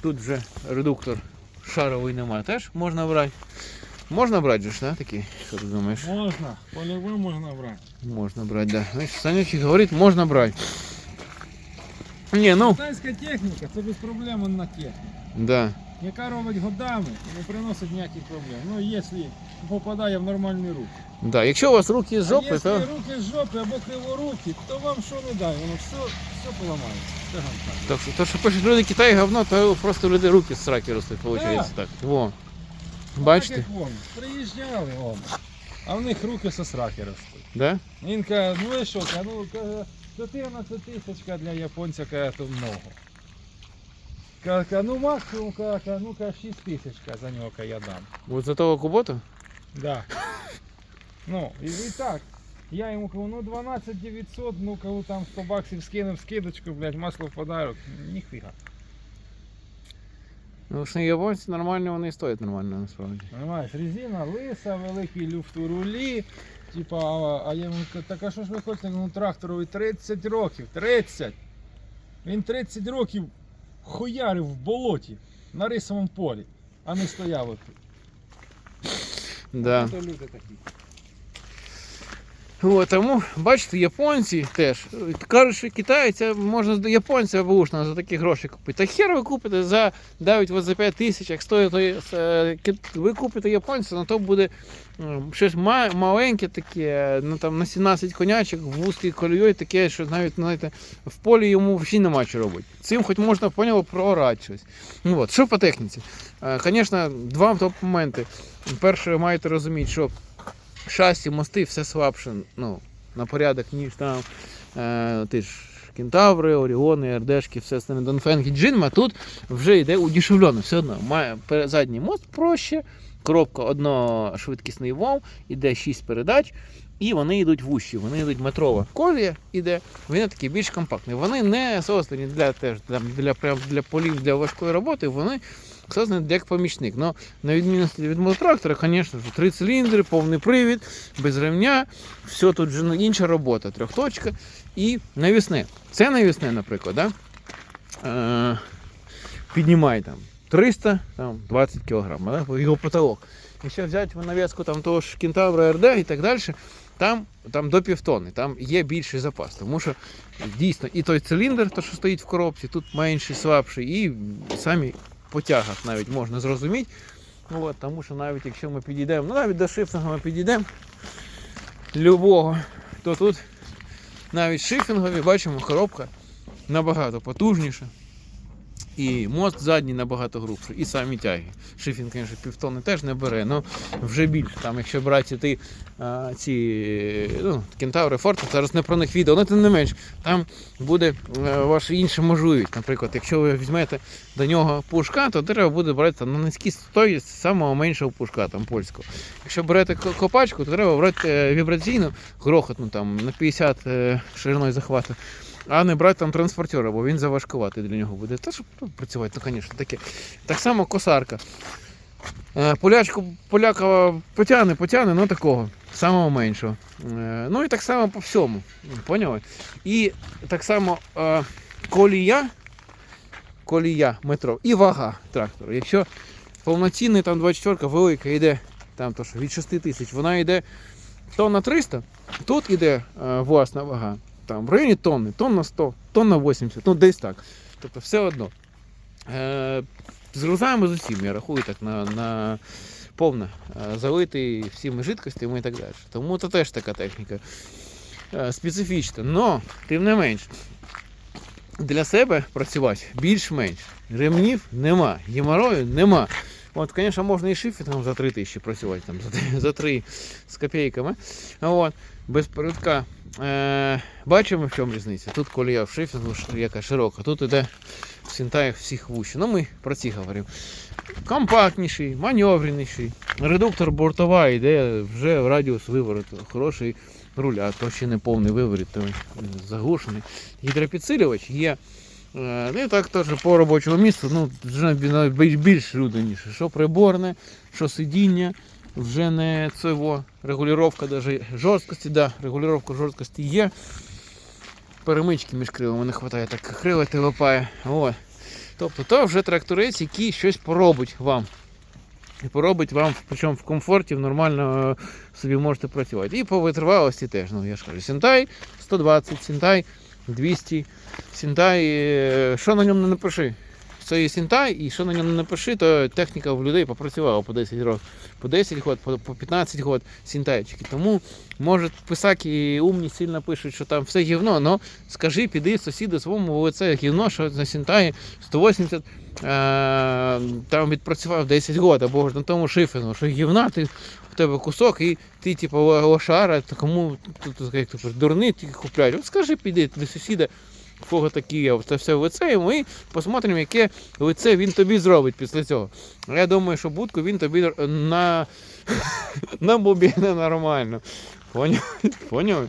Тут вже редуктор шаровий немає. Теж можна брати. Можна брати же ж, да, такий? Що ти думаєш? Можна, по-любому можна брати. Можна брати, да. Знаєш, Санючий говорить, можна брати. Не, ну, Китайська техніка це без проблем на техніка. да. Яка робить годами і не приносить ніяких проблем. Ну, якщо попадає в нормальні руки. Да. Якщо у вас руки з а жопи, якщо то, руки з жопи або криворукі, то вам що не дай, воно все, все поламається. Це гамка. то, що- то що пишуть люди Китай говно, то просто люди руки з сраки ростуть, виходить так. Во. Бачите? Так як вон, приїжджали вон, а в них руки со сраки ростуть. Да? Він каже, ну і що, каже, ну каже, 14 тисячка для японця каже, то много. Каже, ну максимум каже, ну каже, 6 тисячка за нього каже, я дам. От за того кубота? Да. Ну, і, і так. Я йому кажу, ну 12 900, ну кажу, там 100 баксів скинув скидочку, блядь, масло в подарок. Ніфіга. Ну, що японці нормально, вони і стоять нормально насправді. Понимаєш, резина лиса, великий люфт у рулі. Типа, а, а я йому кажу, так а що ж ви хочете? Ну тракторові 30 років, 30. Він 30 років хуярив в болоті на рисовому полі, а не стояв отут. Да. То люди такі. От, тому, бачите, японці теж. Кажуть, що китайця можна японця бушна за такі гроші купити. Та хер ви купите за навіть за 5 тисяч, як стоїть е, ви купите японця, на то буде щось маленьке таке, ну там на 17 конячок, в вузькій колією таке, що навіть знаєте, в полі йому взагалі нема що робити. Цим хоч можна поняло проорати щось. Ну, от, що по техніці? Звісно, два топ-моменти. Перше, ви маєте розуміти, що шасі, мости, все слабше ну, на порядок, ніж там е, ти ж кентаври, оріони, РДшки, все остальне Донфенги, Джинма. Тут вже йде удешевлено, все одно. Має задній мост проще, коробка одношвидкісний вал, іде 6 передач. І вони йдуть вущі, вони йдуть метрова колія іде, вони такі більш компактні. Вони не создані для теж для, для, для полів для важкої роботи, вони создані як помічник. Но на відмінності від мототрактора, звісно три циліндри, повний привід, без ремня, все тут вже інша робота, трьохточка і навісне. Це навісне, наприклад, да? е, піднімає там 300, там, 20 кг, да? його потолок. Якщо взяти нав'язку того ж кентавра РД і так далі, там, там до півтони, там є більший запас. Тому що дійсно і той циліндр, то, що стоїть в коробці, тут менший, слабший, і самі по тягах навіть можна зрозуміти. От, тому що навіть якщо ми підійдемо, ну навіть до шифтингу ми підійдемо любого, то тут навіть шифінгові бачимо, коробка набагато потужніша. І мост задній набагато грубший, і самі тяги. Шифінг, звісно, півтони теж не бере, але вже більше. Там, якщо брати ті, а, ці ну, кентаври Форти, зараз не про них відео, але тим не менш, там буде е, ваш інший можливість. Наприклад, якщо ви візьмете до нього пушка, то треба буде брати там, на низькій стої самого меншого пушка, там польського. Якщо берете копачку, то треба брати е, вібраційну, грохотну там на 50 е, шириною захвату. А не брати там транспортера, бо він заважкуватий для нього буде. Та щоб ну, працювати, ну, звісно, таке. Так само косарка. Е, Полячку поляка потягне, потягне, ну такого, самого меншого. Е, Ну і так само по всьому. Поняли? І так само е, колія, колія метро і вага трактору. Якщо повноцінний там 24 велика йде там то що від 6 тисяч, вона йде тонна 300, тут іде е, власна вага. Там в районі тонни, тонна 100, тонна 80, ну десь так. Тобто все одно. Е, з з усім, я рахую так на, на повно е, залитий всіми жидкостями і так далі. Тому це теж така техніка е, специфічна. Но, тим не менш, для себе працювати більш-менш. Ремнів нема, геморою нема. От, звісно, можна і шифінгом за 3 тисячі працювати, там, за 3 з копійками. От, без передка. Е, бачимо, в чому різниця. Тут колія в шифінгу, яка широка, тут іде в синтаях всіх вущі. Ну, ми про ці говоримо. Компактніший, маневреніший. Редуктор бортова йде вже в радіус вивороту. Хороший руля, то ще не повний виворіт, то заглушений. Гідропідсилювач є. Е, і так теж по робочому місту, ну, вже бі- більш, більш. Що приборне, що сидіння, вже не цього. Регулювання даже жорсткості, да, регулювання жорсткості є. Перемички між крилами не вистачає, так крила ти лопає. О. Тобто то вже тракторець, який щось поробить вам. І поробить вам, причому в комфорті, в нормально е, собі можете працювати. І по витривалості теж. Ну, я ж кажу, Сінтай 120, Сінтай 200, Сінтай, е, що на ньому не напиши. Це є Сінтай, і що на ньому напиши, то техніка в людей попрацювала по 10 років. По 10 год, по, по 15 год сінтайчики. Тому, може, писаки умні сильно пишуть, що там все гівно, але скажи, піди сусіду своєму, це гівно, що на Сінтаї 180 е, там відпрацював 10 років, або ж на тому шифінгу, що гівна, ти, у тебе кусок, і ти, типу, лошара, кому як дурний ти купляють. От скажи, піди до сусіда, такі є, це все в лице, і ми посмотримо, яке лице він тобі зробить після цього. Я думаю, що будку він тобі на, на бубіна нормально. Поняв?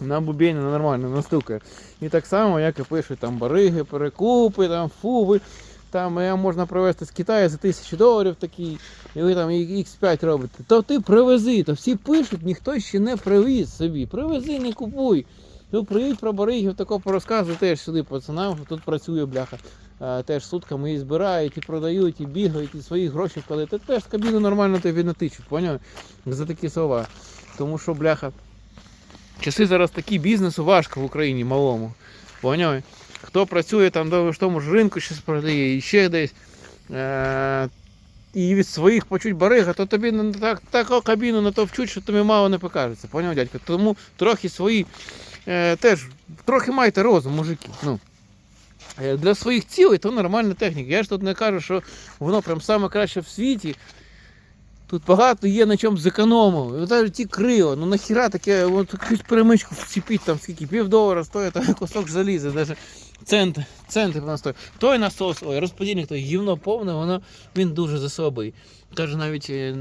На бубіна нормально настукає. І так само, як і пишуть там бариги, перекупи, там фуби. Там е, можна привезти з Китаю за тисячу доларів такий, і ви там X5 робите. То ти привези, то всі пишуть, ніхто ще не привіз собі. Привези, не купуй. Ну, приїдь про баригів, тако порозказуй теж сюди пацанам, тут працює бляха. Е, теж сутками і збирають, і продають, і бігають, і свої гроші вкладають. Та теж кабіну нормально тобі натичуть, поняв? За такі слова. Тому що, бляха, часи зараз такі бізнесу важко в Україні малому. Поняв? Хто працює там в тому ж ринку, щось продає, і ще десь. Е- і від своїх почуть барига, то тобі так, таку кабіну на то вчуть, що тобі мало не покажеться. Поняв, дядько? Тому трохи свої е, теж трохи майте розум, мужики. Ну. Е, Для своїх цілей то нормальна техніка. Я ж тут не кажу, що воно прям саме краще в світі. Тут багато є на чому зекономили. Навіть ті крила, ну нахіра таке, от якусь перемичку вціпіть, там скільки, пів долара стоїть, там кусок заліза, навіть цент, центи вона стоїть. Той насос, ой, розподільник, той гівно повне, воно він дуже засобий. Каже, навіть е,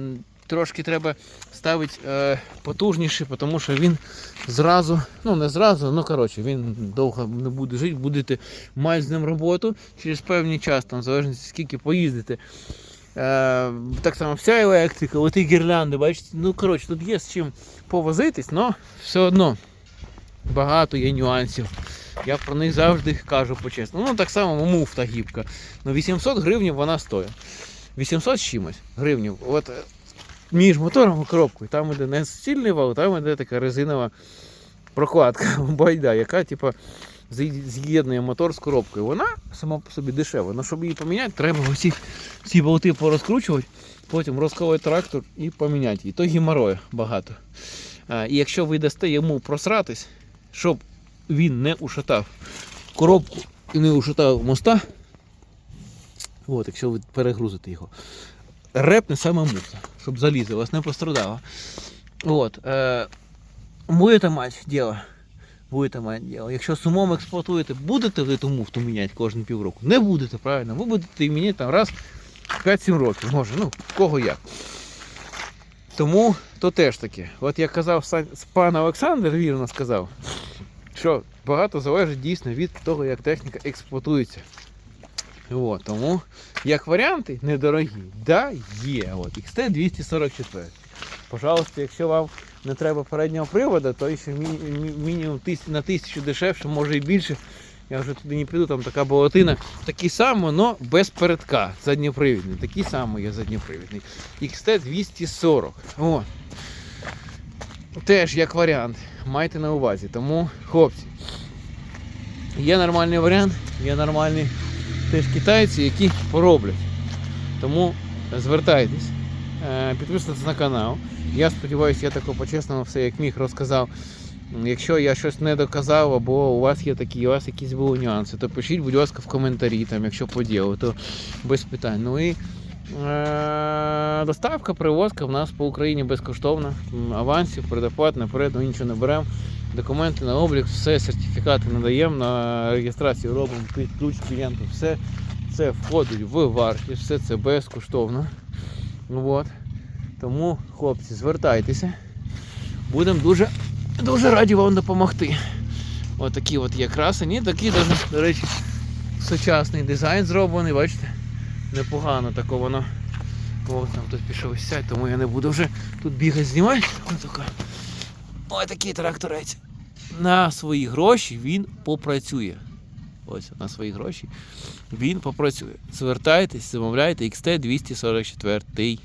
трошки треба ставити е, потужніше, тому що він зразу, ну не зразу, ну коротше, він довго не буде жити, будете мати з ним роботу через певний час, там, в залежності скільки поїздите. Е, так само вся електрика, оті гірлянди, бачите, ну коротше, тут є з чим повозитись, але все одно багато є нюансів. Я про них завжди кажу по-чесному. Ну так само муфта гібка. Ну 800 гривень вона стоїть. 800 з чимось гривнів. От між мотором і коробкою. Там іде не стільний вал, там іде така резинова прокладка, байда, яка типа з'ї- з'єднує мотор з коробкою. Вона сама по собі дешева. але щоб її поміняти, треба оці ці болти порозкручувати, потім розколоти трактор і поміняти її. То геморою багато. А, і якщо ви дасте йому просратись, щоб він не ушатав коробку і не ушатав моста, от, якщо ви перегрузите його, репне саме муфта, щоб залізо у вас не пострадало. От, е, будете мати діло. Будете мати діло. Якщо сумом експлуатуєте, будете ви ту муфту міняти кожен півроку? Не будете, правильно. Ви будете міняти там раз в 5-7 років, може, ну, кого як. Тому то теж таке. От як казав пан Олександр, вірно сказав, що багато залежить дійсно від того, як техніка експлуатується. От, тому як варіанти недорогі, да, є. От, XT244. Пожалуйста, якщо вам не треба переднього приводу, то ще мі- мі- мінімум на тисячу дешевше, може і більше. Я вже туди не піду, там така болотина. Такий самий, але без передка. Задньопривідний. Такий самий є задньопривідний. XT240. О. Теж як варіант. Майте на увазі. Тому, хлопці, є нормальний варіант, є нормальні теж китайці, які пороблять. Тому звертайтесь, е, підписуйтесь на канал. Я сподіваюся, я тако по-чесному все як міг розказав. Якщо я щось не доказав, або у вас є такі, у вас якісь були нюанси, то пишіть, будь ласка, в коментарі, там, якщо по ділу, то без питань. Ну і е- доставка, привозка в нас по Україні безкоштовна. Авансів, предоплат, наперед, ми нічого не беремо. Документи на облік, все, сертифікати надаємо, на реєстрацію робимо під ключ клієнту, все це входить в вартість, все це безкоштовно. От. Тому, хлопці, звертайтеся. Будемо дуже, дуже раді вам допомогти. Ось такі от є красені, даже, до речі, сучасний дизайн зроблений, бачите? Непогано тако воно. О, там тут пішов сядь, тому я не буду вже тут бігати знімати. Ось така. Ось такий тракторець. На свої гроші він попрацює. ось на свої гроші, він попрацює. Звертайтесь, замовляйте XT 244.